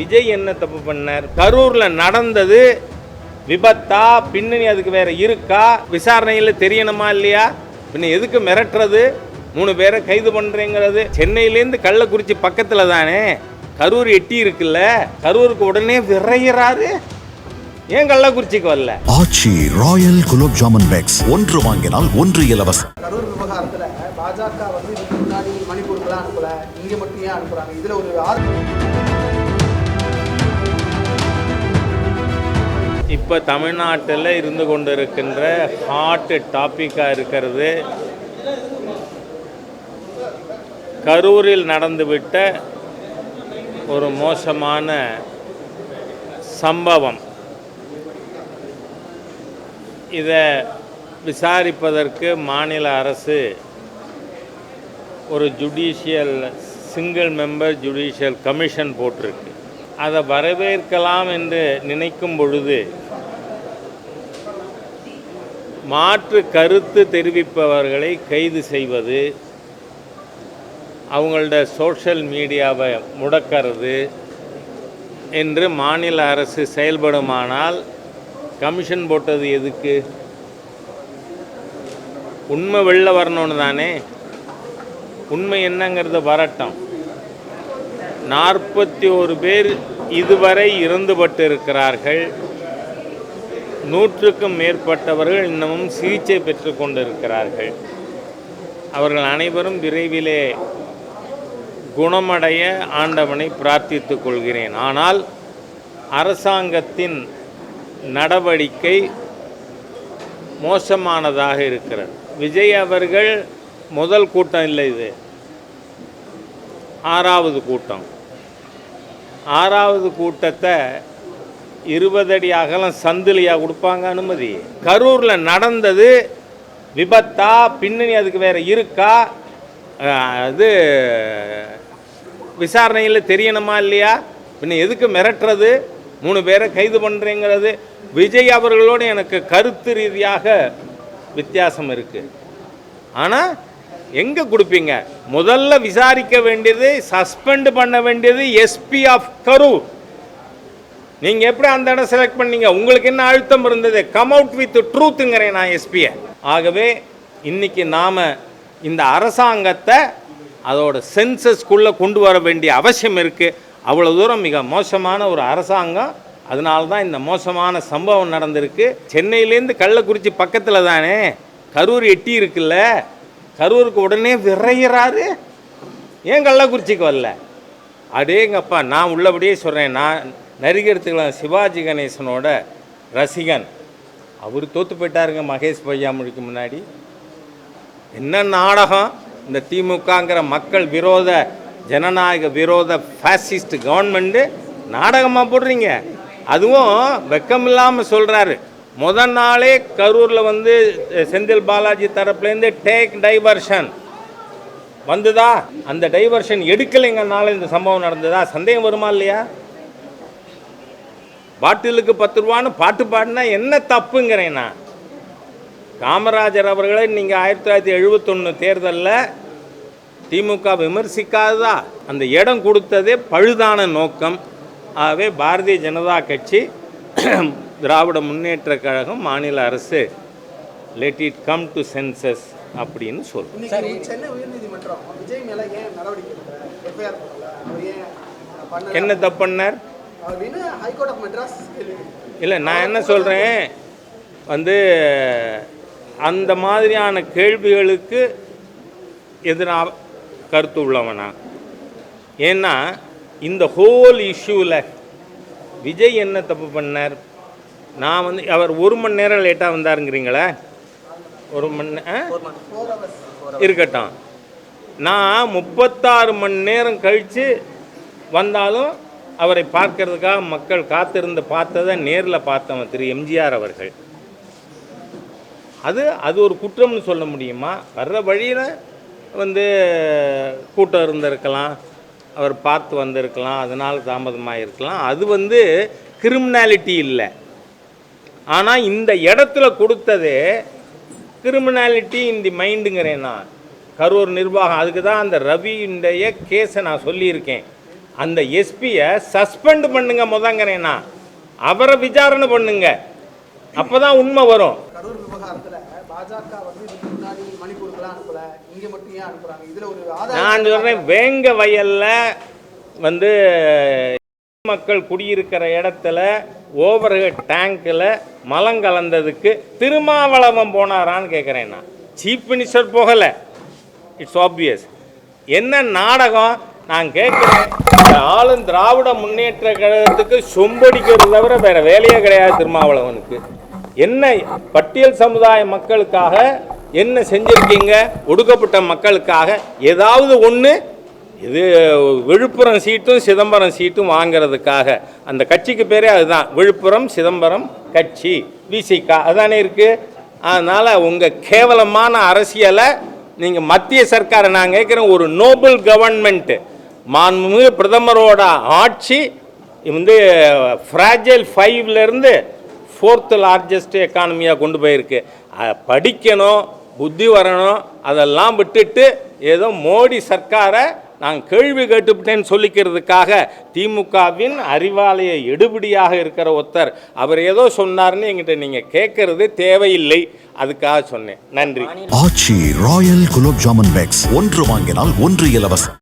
விஜய் என்ன தப்பு பண்ணார்? கரூர்ல நடந்தது விபத்தா? பின்னணி அதுக்கு வேற இருக்கா? விசாரணையில் தெரியணுமா இல்லையா? பின்ன எதுக்கு மிரட்டுறது? மூணு பேரை கைது பண்றேங்கிறது. சென்னையிலேருந்து கள்ளக்குறிச்சி பக்கத்துல தானே? கரூர் எட்டி இருக்குல்ல? கரூருக்கு உடனே விரைகிறாரு ஏன் கள்ளக்குறிச்சிக்கு வரல? Aachi royal gulab jamun packs. ஒன்று வாங்கினால் ஒன்று இலவசம். கரூர் விவகாரத்துல பாஜக வந்து முன்னாடி மணிப்பூருக்குலாம் அனுப்பல. இங்க மட்டும் ஏன் அனுப்புறாங்க? இதுல ஒரு ஆர் இப்போ தமிழ்நாட்டில் இருந்து கொண்டிருக்கின்ற ஹாட் டாப்பிக்காக இருக்கிறது. கரூரில் நடந்துவிட்ட ஒரு மோசமான சம்பவம். இதை விசாரிப்பதற்கு மாநில அரசு ஒரு judicial single member judicial commission போட்டிருக்கு. அதை வரவேற்கலாம் என்று நினைக்கும் பொழுது மாற்று கருத்து தெரிவிப்பவர்களை கைது செய்வது அவங்களோட சோஷியல் மீடியாவை முடக்கிறது என்று மாநில அரசு செயல்படுமானால் கமிஷன் போட்டது எதுக்கு? உண்மை வெளில வரணும்னு தானே? உண்மை என்னங்கிறது வரட்டும். நாற்பத்தி ஒரு பேர் இதுவரை இறந்துபட்டு இருக்கிறார்கள் நூற்றுக்கும் மேற்பட்டவர்கள் இன்னமும் சிகிச்சை பெற்று கொண்டிருக்கிறார்கள். அவர்கள் அனைவரும் விரைவிலே குணமடைய ஆண்டவனை பிரார்த்தித்துக் கொள்கிறேன். ஆனால் அரசாங்கத்தின் நடவடிக்கை மோசமானதாக இருக்கிறது. விஜய் அவர்கள் முதல் கூட்டம் இல்லை இது. ஆறாவது கூட்டம். ஆறாவது கூட்டத்தை இருபது அடி அகலம் சந்திலியாக கொடுப்பாங்க அனுமதி. கரூரில் நடந்தது விபத்தா? பின்னணி அதுக்கு வேற இருக்கா? அது விசாரணையில் தெரியணுமா இல்லையா? பின்ன எதுக்கு மிரட்டுறது? மூணு பேரை கைது பண்ணுறேங்கிறது விஜய் அவர்களோடு எனக்கு கருத்து ரீதியாக வித்தியாசம் இருக்குது ஆனால் எங்கே கொடுப்பீங்க? முதல்ல விசாரிக்க வேண்டியது சஸ்பெண்ட் பண்ண வேண்டியது எஸ்பி ஆஃப் கரூர் நீங்கள் எப்படி அந்த இடம் செலக்ட் பண்ணீங்க? உங்களுக்கு என்ன அழுத்தம் இருந்தது? கம் அவுட் வித் ட்ரூத்துங்கிறேன் நான் எஸ்பியை ஆகவே இன்னைக்கு நாம் இந்த அரசாங்கத்தை அதோட சென்சஸ்க்குள்ளே கொண்டு வர வேண்டிய அவசியம் இருக்குது அவ்வளோ தூரம் மிக மோசமான ஒரு அரசாங்கம். அதனால தான் இந்த மோசமான சம்பவம் நடந்திருக்கு. சென்னையிலேருந்து கள்ளக்குறிச்சி பக்கத்தில் தானே? கரூர் எட்டி இருக்குல்ல? கரூருக்கு உடனே விரைகிறாரு ஏன் கள்ளக்குறிச்சிக்கு வரல? அடேங்கப்பா நான் உள்ளபடியே சொல்கிறேன் நான் நடிகர்த்துக்கலாம் சிவாஜி கணேசனோட ரசிகன். அவர் தோத்து போயிட்டாருங்க மகேஷ் பொய்யாமொழிக்கு முன்னாடி. என்ன நாடகம்? இந்த திமுகங்கிற மக்கள் விரோத ஜனநாயக விரோத ஃபேசிஸ்ட் கவர்மெண்ட்டு நாடகமாக போடுறீங்க. அதுவும் வெக்கமில்லாமல் சொல்கிறாரு முதல் நாளே கரூரில் வந்து செந்தில் பாலாஜி தரப்புலேருந்து டேக் டைவர்ஷன் வந்துதா? அந்த டைவர்ஷன் எடுக்கலைங்கனால இந்த சம்பவம் நடந்ததா? சந்தேகம் வருமா இல்லையா? பாட்டிலுக்கு பத்து ரூபான்னு பாட்டு பாடினா என்ன தப்புங்கிறேன் நான். காமராஜர் அவர்களை நீங்கள் ஆயிரத்தி தொள்ளாயிரத்தி எழுபத்தொன்று தேர்தலில் திமுக விமர்சிக்காததா? அந்த இடம் கொடுத்ததே பழுதான நோக்கம். ஆகவே பாரதிய ஜனதா கட்சி திராவிட முன்னேற்ற கழகம் மாநில அரசு let it come to census அப்படின்னு பண்ணல. என்ன தப்பு பண்ணார்? அப்படின்னு ஹைகோர்ட் ஆஃப் மெட்ராஸ் கேள்வி கேட்டுருக்கு. இல்லை நான் என்ன சொல்கிறேன் வந்து அந்த மாதிரியான கேள்விகளுக்கு எதிராக கருத்து உள்ளவனா? ஏன்னா இந்த ஹோல் இஷ்யூவில் விஜய் என்ன தப்பு பண்ணார்? நான் வந்து அவர் ஒரு மணி நேரம் லேட்டாக வந்தாருங்கிறீங்களே? ஒரு மணி ஆ? இருக்கட்டும். நான் முப்பத்தாறு மணி நேரம் கழித்து வந்தாலும் அவரை பார்க்கறதுக்காக மக்கள் காத்திருந்து பார்த்ததை நேரில் பார்த்தவன் திரு எம்ஜிஆர் அவர்கள். அது அது ஒரு குற்றம்னு சொல்ல முடியுமா? வர்ற வழியில் வந்து கூட்டம் இருந்திருக்கலாம். அவர் பார்த்து வந்திருக்கலாம். அதனால் தாமதமாக இருக்கலாம் அது வந்து கிரிமினாலிட்டி இல்லை. ஆனால் இந்த இடத்துல கொடுத்ததே கிரிமினாலிட்டி இன் தி மைண்டுங்கிறேன் நான். கரூர் நிர்வாகம் அதுக்கு தான் அந்த ரவியுடைய கேஸை நான் சொல்லியிருக்கேன். அந்த எஸ்பியை சஸ்பெண்ட் பண்ணுங்க முதங்கறேன்னா அவரை விசாரணை பண்ணுங்க. அப்பதான் உண்மை வரும். கரூர் விவகாரத்துல பாஜக வந்து இதுக்கு முன்னாடி மணிப்பூருக்குலாம் அனுப்பல. இங்க மட்டும் ஏன் அனுப்புறாங்க? இதுல ஒரு ஆதாயம் நான் சொல்றேன் வேங்க வயல்ல வந்து மக்கள் குடியிருக்கிற இடத்துல ஓவர் டேங்கில் மலம் கலந்ததுக்கு திருமாவளவன் போனாரான்னு கேட்குறேன் நான். சீஃப் மினிஸ்டர் போகலை. இட்ஸ் ஆப்வியஸ் என்ன நாடகம்? நான் கேட்குறேன் ஆளும் திராவிட முன்னேற்ற கழகத்துக்கு சொம்படிக்கிறது தவிர வேற வேலையே கிடையாது திருமாவளவனுக்கு. என்ன பட்டியல் சமுதாய மக்களுக்காக என்ன செஞ்சிருக்கீங்க? ஒடுக்கப்பட்ட மக்களுக்காக ஏதாவது ஒன்று இது விழுப்புரம் சீட்டும் சிதம்பரம் சீட்டும் வாங்குறதுக்காக. அந்த கட்சிக்கு பேரே அதுதான். விழுப்புரம் சிதம்பரம் கட்சி விசிகா அதானே இருக்குது அதனால் உங்கள் கேவலமான அரசியலை நீங்கள் மத்திய சர்க்காரை நான் கேட்குறேன் ஒரு நோபல் கவர்மெண்ட்டு மாண்புமிகு பிரதமரோட ஆட்சி வந்து ஃப்ராஜைல் ஃபைவ்லேருந்து ஃபோர்த்து லார்ஜஸ்ட் எக்கானமியாக கொண்டு போயிருக்கு. அதை படிக்கணும் புத்தி வரணும் அதெல்லாம் விட்டுட்டு ஏதோ மோடி சர்க்காரை நான் கேள்வி கேட்டுவிட்டேன்னு சொல்லிக்கிறதுக்காக திமுகவின் அறிவாலய எடுபடியாக இருக்கிற ஒருத்தர். அவர் ஏதோ சொன்னார்னு என்கிட்ட நீங்கள் கேட்கறது தேவையில்லை. அதுக்காக சொன்னேன். நன்றி. Aachi royal gulab jamun packs. ஒன்று வாங்கினால் ஒன்று இலவசம்.